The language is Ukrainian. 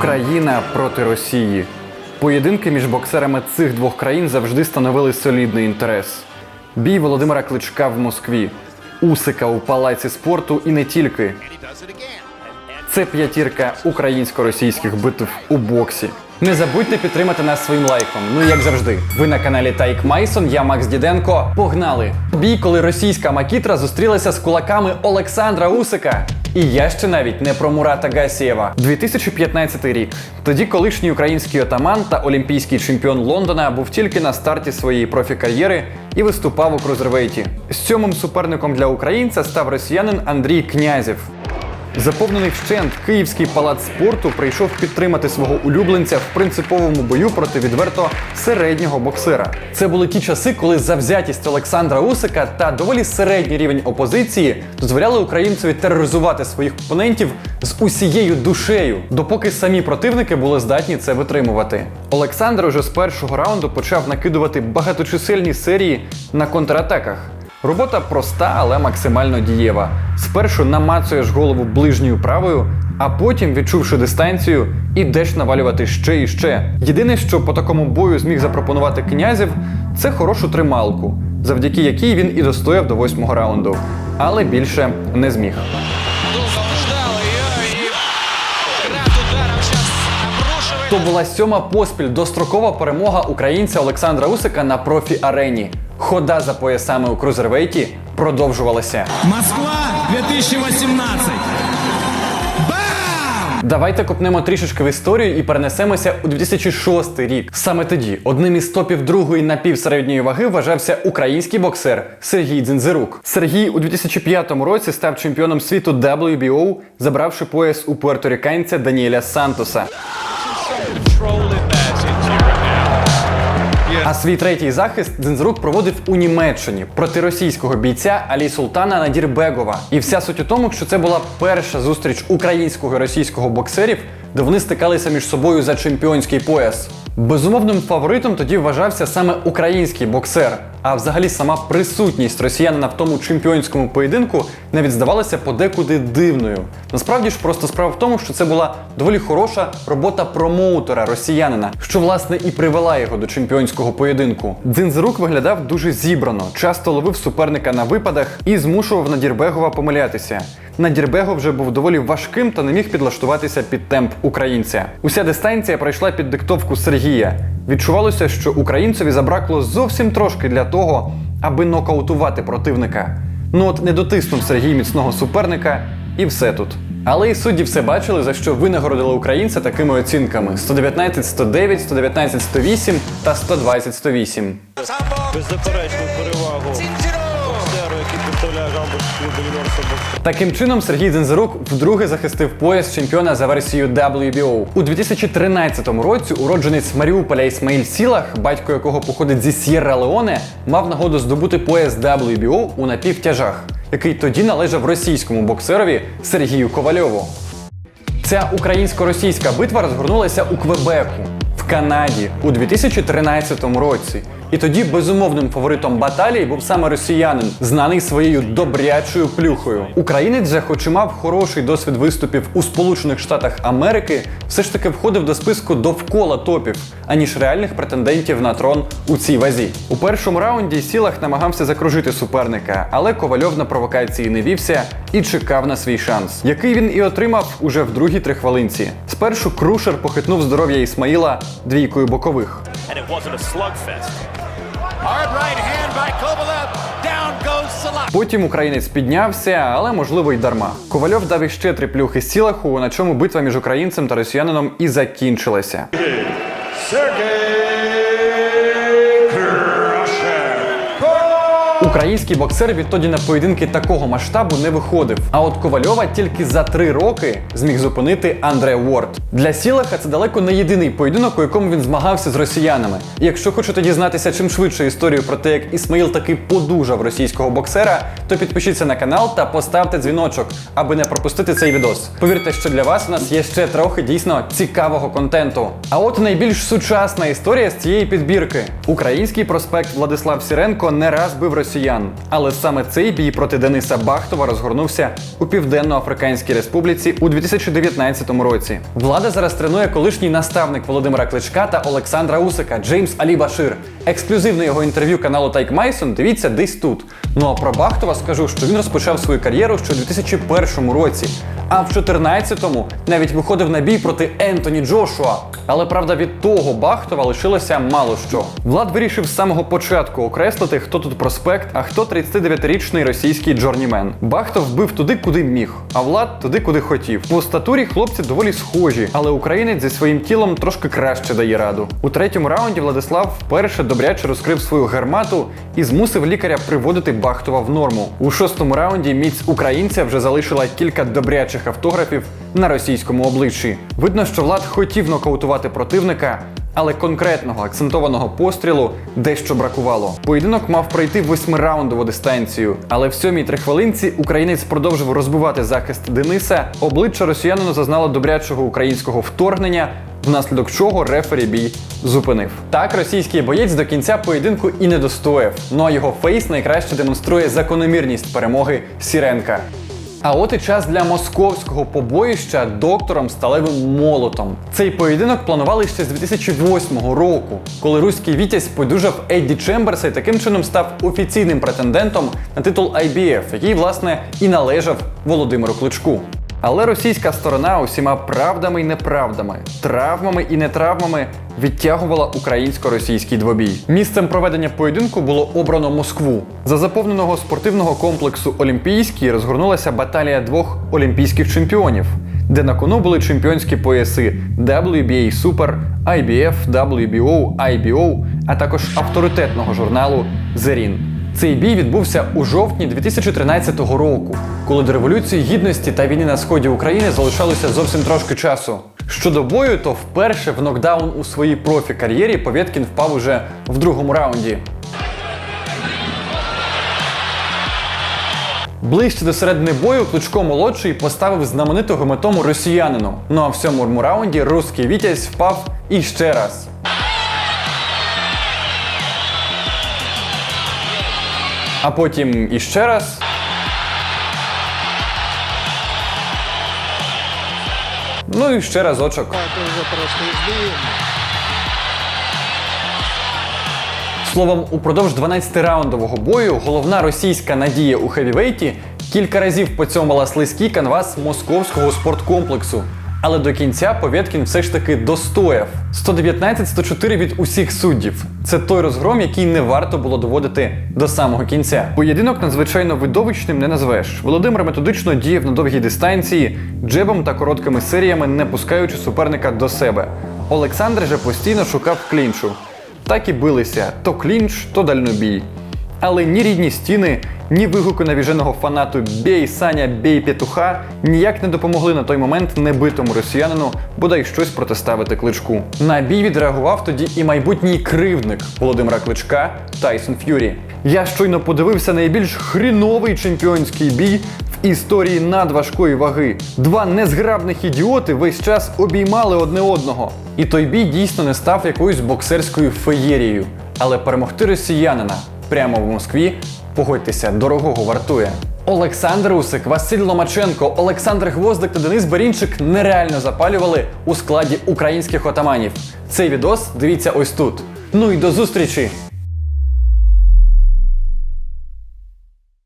Україна проти Росії. Поєдинки між боксерами цих двох країн завжди становили солідний інтерес. Бій Володимира Кличка в Москві, Усика у палаці спорту і не тільки. Це п'ятірка українсько-російських битв у боксі. Не забудьте підтримати нас своїм лайком. Ну як завжди, ви на каналі Тайк Майсон, я Макс Діденко. Погнали! Бій, коли російська Макітра зустрілася з кулаками Олександра Усика. І я ще навіть не про Мурата Гасієва. 2015 рік. Тоді колишній український отаман та олімпійський чемпіон Лондона був тільки на старті своєї профі-кар'єри і виступав у крузервейті. Сьомим суперником для українця став росіянин Андрій Князєв. Заповнений вщент київський палац спорту прийшов підтримати свого улюбленця в принциповому бою проти відверто середнього боксера. Це були ті часи, коли завзятість Олександра Усика та доволі середній рівень опозиції дозволяли українцеві тероризувати своїх опонентів з усією душею, допоки самі противники були здатні це витримувати. Олександр уже з першого раунду почав накидувати багаточисельні серії на контратаках. Робота проста, але максимально дієва. Спершу намацуєш голову ближньою правою, а потім, відчувши дистанцію, ідеш навалювати ще і ще. Єдине, що по такому бою зміг запропонувати князів, це хорошу трималку, завдяки якій він і достояв до восьмого раунду. Але більше не зміг. То була сьома поспіль дострокова перемога українця Олександра Усика на профі-арені. Хода за поясами у крузервейті продовжувалася. Москва 2018. Бам! Давайте копнемо трішечки в історію і перенесемося у 2006 рік. Саме тоді одним із топів другої напівсередньої ваги вважався український боксер Сергій Дзинзирук. Сергій у 2005 році став чемпіоном світу WBO, забравши пояс у пуерториканця Даніеля Сантоса. А свій третій захист Дзензрук проводив у Німеччині проти російського бійця Алі Султана Надірбегова. І вся суть у тому, що це була перша зустріч українського і російського боксерів, де вони стикалися між собою за чемпіонський пояс. Безумовним фаворитом тоді вважався саме український боксер. А взагалі сама присутність росіянина в тому чемпіонському поєдинку навіть здавалася подекуди дивною. Насправді ж просто справа в тому, що це була доволі хороша робота промоутера росіянина, що власне і привела його до чемпіонського поєдинку. Дзинзерук виглядав дуже зібрано, часто ловив суперника на випадах і змушував Надірбегова помилятися. Надірбегов вже був доволі важким та не міг підлаштуватися під темп українця. Уся дистанція пройшла під диктовку Сергія. Відчувалося, що українцеві забракло зовсім трошки для того, аби нокаутувати противника. Ну от не дотиснув Сергій міцного суперника, і все тут. Але і судді все бачили, за що винагородили українця такими оцінками: 119-109, 119-108 та 120-108. беззаперечну перевагу Таким чином, Сергій Дзензерук вдруге захистив пояс чемпіона за версією WBO. У 2013 році уродженець Маріуполя Ісмаїль Сілах, батько якого походить зі С'єрра Леоне, мав нагоду здобути пояс WBO у напівтяжах, який тоді належав російському боксерові Сергію Ковальову. Ця українсько-російська битва розгорнулася у Квебеку в Канаді у 2013 році. І тоді безумовним фаворитом баталії був саме росіянин, знаний своєю добрячою плюхою. Українець же, хоч і мав хороший досвід виступів у Сполучених Штатах Америки, все ж таки входив до списку довкола топів, аніж реальних претендентів на трон у цій вазі. У першому раунді Сілах намагався закружити суперника, але Ковальов на провокації не вівся і чекав на свій шанс, який він і отримав уже в другій трихвилинці. Спершу Крушер похитнув здоров'я Ісмаїла двійкою бокових. and it wasn't a slugfest. Hard right hand by Kovalev. Down goes Salak. Потім українець піднявся, але можливо й дарма. Ковальов дав іще три плюхи Сілаху, на чому битва між українцем та росіянином і закінчилася. Український боксер відтоді на поєдинки такого масштабу не виходив. А от Ковальова тільки за три роки зміг зупинити Андре Уорд. Для Сілаха це далеко не єдиний поєдинок, у якому він змагався з росіянами. І якщо хочете дізнатися чим швидше історію про те, як Ісмаїл таки подужав російського боксера, то підпишіться на канал та поставте дзвіночок, аби не пропустити цей відос. Повірте, що для вас у нас є ще трохи дійсно цікавого контенту. А от найбільш сучасна історія з цієї підбірки. Український проспект Владислав Сіренко не раз бив росіян росіян. Але саме цей бій проти Дениса Бахтова розгорнувся у Південно-Африканській Республіці у 2019 році. Влада зараз тренує колишній наставник Володимира Кличка та Олександра Усика Джеймс Алі Башир. Ексклюзивне його інтерв'ю каналу Тайк Майсон дивіться десь тут. Ну а про Бахтова скажу, що він розпочав свою кар'єру ще у 2001 році. А в 14-му навіть виходив на бій проти Ентоні Джошуа. Але правда від того Бахтова лишилося мало що. Влад вирішив з самого початку окреслити, хто тут проспект, а хто 39-річний російський джорнімен. Бахтов бив туди, куди міг, а Влад туди, куди хотів. По статурі хлопці доволі схожі, але українець зі своїм тілом трошки краще дає раду. У третьому раунді Владислав вперше добряче розкрив свою гармату і змусив лікаря приводити Бахтова в норму. У шостому раунді міць українця вже залишила кілька добрячих автографів на російському обличчі. Видно, що Влад хотів нокаутувати противника, але конкретного акцентованого пострілу дещо бракувало. Поєдинок мав пройти восьмираундову дистанцію, але в сьомій три хвилинці українець продовжив розбивати захист Дениса. Обличчя росіянину зазнало добрячого українського вторгнення, внаслідок чого рефері бій зупинив. Так, російський боєць до кінця поєдинку і не достояв. Ну а його фейс найкраще демонструє закономірність перемоги Сіренка. А от і час для московського побоїща доктором сталевим молотом. Цей поєдинок планували ще з 2008 року, коли руський вітязь подужав Едді Чемберса і таким чином став офіційним претендентом на титул IBF, який, власне, і належав Володимиру Кличку. Але російська сторона усіма правдами і неправдами, травмами і нетравмами відтягувала українсько-російський двобій. Місцем проведення поєдинку було обрано Москву. За заповненого спортивного комплексу Олімпійський розгорнулася баталія двох олімпійських чемпіонів, де на кону були чемпіонські пояси WBA Super, IBF, WBO, IBO, а також авторитетного журналу Зерін. Цей бій відбувся у жовтні 2013 року, коли до революції гідності та війни на сході України залишалося зовсім трошки часу. Щодо бою, то вперше в нокдаун у своїй профі-кар'єрі Повєткін впав уже в другому раунді. Ближче до середини бою Кличко молодший поставив знаменитого метому росіянину. Ну а в сьомому раунді руський вітязь впав іще раз. А потім іще раз. Ну і ще разочок. Словом, упродовж 12-раундового бою головна російська надія у хевівейті кілька разів поцьомала слизький канвас московського спорткомплексу. Але до кінця Повєткін все ж таки достояв 119-104 від усіх суддів. Це той розгром, який не варто було доводити до самого кінця. Поєдинок надзвичайно видовищним не назвеш. Володимир методично діяв на довгій дистанції, джебом та короткими серіями, не пускаючи суперника до себе. Олександр же постійно шукав клінчу. Так і билися то клінч, то дальнобій. Але ні рідні стіни, ні вигуки навіженого фанату Бій Саня, бій петуха ніяк не допомогли на той момент небитому росіянину бодай щось протиставити кличку. На бій відреагував тоді і майбутній кривдник Володимира Кличка Тайсон Ф'юрі. Я щойно подивився найбільш хріновий чемпіонський бій історії надважкої ваги. Два незграбних ідіоти весь час обіймали одне одного. І той бій дійсно не став якоюсь боксерською феєрією. Але перемогти росіянина прямо в Москві, погодьтеся, дорогого вартує. Олександр Усик, Василь Ломаченко, Олександр Гвоздик та Денис Берінчик нереально запалювали у складі українських отаманів. Цей відос дивіться ось тут. Ну і до зустрічі